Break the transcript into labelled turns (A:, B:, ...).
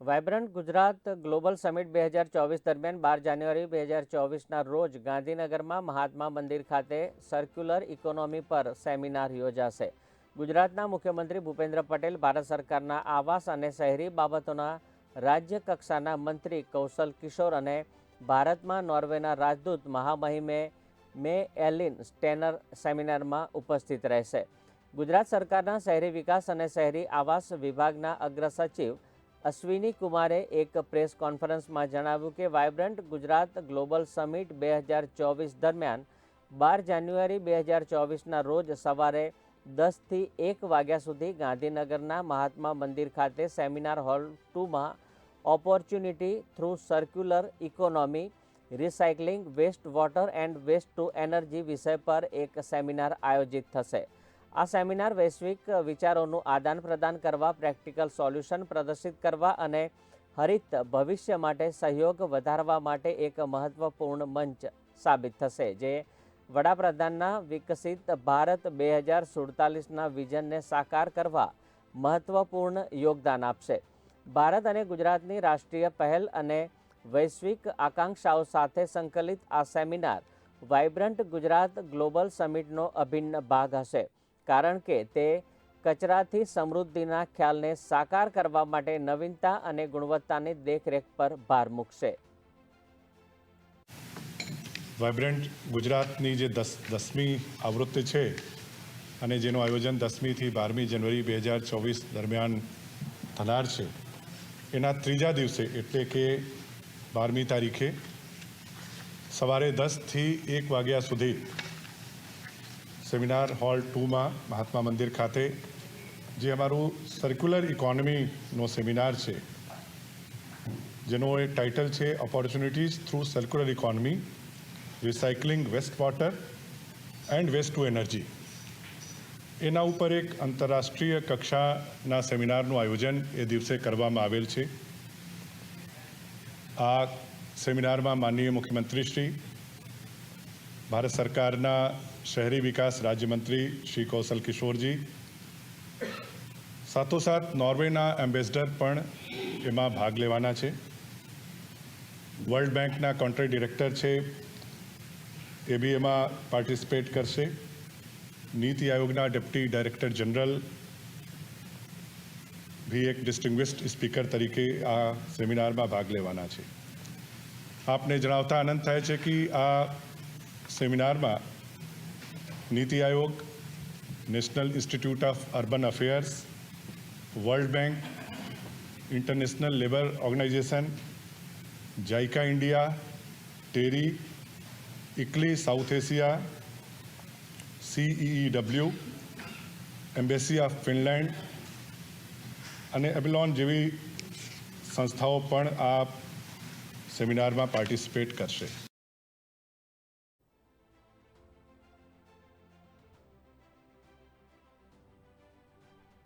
A: Vibrant Gujarat global summit બે હજાર ચોવીસ દરમિયાન બાર જાન્યુઆરી બે હજાર ચોવીસના રોજ ગાંધીનગરમાં મહાત્મા મંદિર ખાતે સર્ક્યુલર ઇકોનોમી પર સેમિનાર યોજાશે. ગુજરાતના મુખ્યમંત્રી ભૂપેન્દ્ર પટેલ, ભારત સરકારના આવાસ અને શહેરી બાબતોના રાજ્ય કક્ષાના મંત્રી કૌશલ કિશોર અને ભારતમાં નોર્વેના રાજદૂત મહામહિમે મે એલિન સ્ટેનર સેમિનારમાં ઉપસ્થિત રહેશે. ગુજરાત સરકારના શહેરી વિકાસ અને શહેરી આવાસ વિભાગના અગ્ર સચિવ અશ્વિની કુમારે એક પ્રેસ કોન્ફરન્સમાં જણાવ્યું કે વાયબ્રન્ટ ગુજરાત ગ્લોબલ સમિટ બે હજાર ચોવીસ દરમિયાન બાર જાન્યુઆરી બે હજાર ચોવીસના રોજ સવારે દસથી એક વાગ્યા સુધી ગાંધીનગરના મહાત્મા મંદિર ખાતે seminar hall ટુમાં opportunity through circular economy, recycling, waste water and waste to energy વિષય પર એક સેમિનાર આયોજિત થશે. આ સેમિનાર વૈશ્વિક વિચારોનું આદાન પ્રદાન કરવા, પ્રેક્ટિકલ સોલ્યુશન પ્રદર્શિત કરવા અને હરિત ભવિષ્ય માટે સહયોગ વધારવા માટે એક મહત્વપૂર્ણ મંચ સાબિત થશે, જે વડાપ્રધાનના વિકસિત ભારત બે હજાર સુડતાલીસના વિઝનને સાકાર કરવા મહત્વપૂર્ણ યોગદાન આપશે. ભારત અને ગુજરાતની રાષ્ટ્રીય પહેલ અને વૈશ્વિક આકાંક્ષાઓ સાથે સંકલિત આ સેમિનાર વાઇબ્રન્ટ ગુજરાત ગ્લોબલ સમિટનો અભિન્ન ભાગ હશે. કારણ કે તે કચરાથી સમૃદ્ધિના ખ્યાલને સાકાર કરવા માટે નવીનતા અને ગુણવત્તાની દેખરેખ પર ભાર મૂકશે.
B: વાઇબ્રન્ટ ગુજરાતની જે દસ, દસમી આવૃત્તિ છે અને જેનું આયોજન દસમીથી બારમી જનવરી બે હજાર ચોવીસ દરમિયાન થનાર છે, એના ત્રીજા દિવસે એટલે કે બારમી તારીખે સવારે દસથી એક વાગ્યા સુધી સેમિનાર હોલ ટુમાં મહાત્મા મંદિર ખાતે, જે અમારું સર્ક્યુલર ઇકોનોમીનો સેમિનાર છે. જેનો એક ટાઇટલ છે opportunities through circular economy recycling waste water and waste to energy એના ઉપર એક આંતરરાષ્ટ્રીય કક્ષાના સેમિનારનું આયોજન એ દિવસે કરવામાં આવેલ છે. આ સેમિનારમાં માનનીય મુખ્યમંત્રી શ્રી ભારત સરકારના શહેરી વિકાસ રાજ્યમંત્રી શ્રી કૌશલ કિશોરજી, સાથોસાથ નોર્વેના એમ્બેસડર પણ એમાં ભાગ લેવાના છે. વર્લ્ડ બેંકના કોન્ટ્રી ડિરેક્ટર છે, એ બી એમાં પાર્ટિસિપેટ કરશે. નીતિ આયોગના ડેપ્ટી ડાયરેક્ટર જનરલ ભી એક ડિસ્ટિંગ્વિસ્ડ સ્પીકર તરીકે આ સેમિનારમાં ભાગ લેવાના છે. આપને જણાવતા આનંદ થાય છે કે આ સેમિનારમાં Niti Aayog, national institute of urban affairs world bank, international labour organisation, JICA India, TERI, ICLEI South Asia CEEW embassy of Finland અને એબિલોન જેવી સંસ્થાઓ પણ આ સેમિનારમાં પાર્ટિસિપેટ કરશે.